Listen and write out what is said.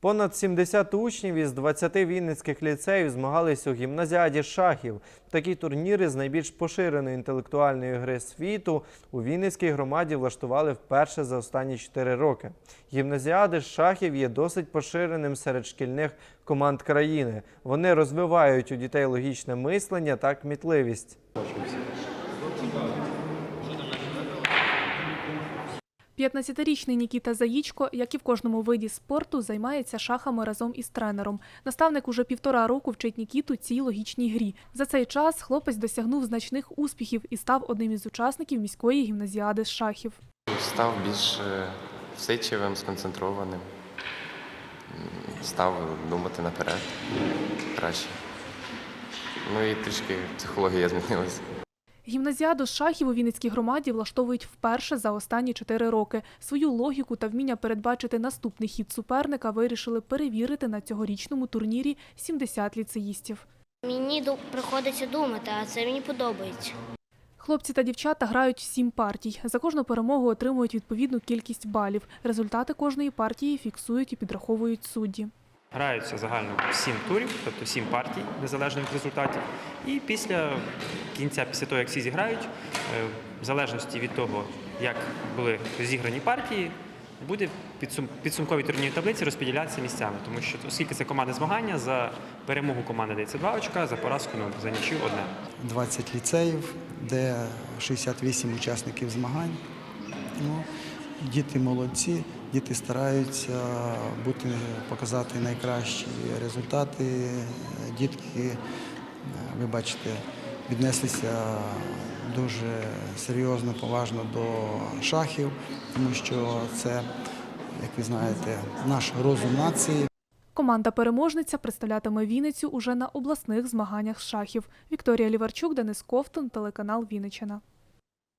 Понад 70 учнів із 20 вінницьких ліцеїв змагались у гімназіаді шахів. Такі турніри з найбільш поширеної інтелектуальної гри світу у Вінницькій громаді влаштували вперше за останні 4 роки. Гімназіади шахів є досить поширеним серед шкільних команд країни. Вони розвивають у дітей логічне мислення та кмітливість. 15-річний Нікіта Заїчко, як і в кожному виді спорту, займається шахами разом із тренером. Наставник уже півтора року вчить Нікіту цій логічній грі. За цей час хлопець досягнув значних успіхів і став одним із учасників міської гімназіади з шахів. Став більш е, всичивим, сконцентрованим. Став думати наперед краще. Ну і трішки психологія змінилася. Гімназіаду з шахів у Вінницькій громаді влаштовують вперше за останні чотири роки. Свою логіку та вміння передбачити наступний хід суперника вирішили перевірити на цьогорічному турнірі 70 ліцеїстів. Мені приходиться думати, а це мені подобається. Хлопці та дівчата грають сім партій. За кожну перемогу отримують відповідну кількість балів. Результати кожної партії фіксують і підраховують судді. Граються загально сім турів, тобто сім партій, незалежно від результатів. І після кінця, після того, як всі зіграють, е, в залежності від того, як були зіграні партії, буде підсумкові турнірні таблиці розподілятися місцями. Тому що, оскільки це командне змагання, за перемогу команди дається два очка, за поразку ну, за нічю одне. 20 ліцеїв, де 68 учасників змагань. Ну, діти молодці, діти стараються бути, показати найкращі результати. Дітки, е, ви бачите, віднеслися дуже серйозно, поважно до шахів, тому що це, як ви знаєте, наш розум нації. Команда переможниця представлятиме Вінницю уже на обласних змаганнях з шахів. Вікторія Ліварчук, Денис Ковтун, телеканал Вінниччина.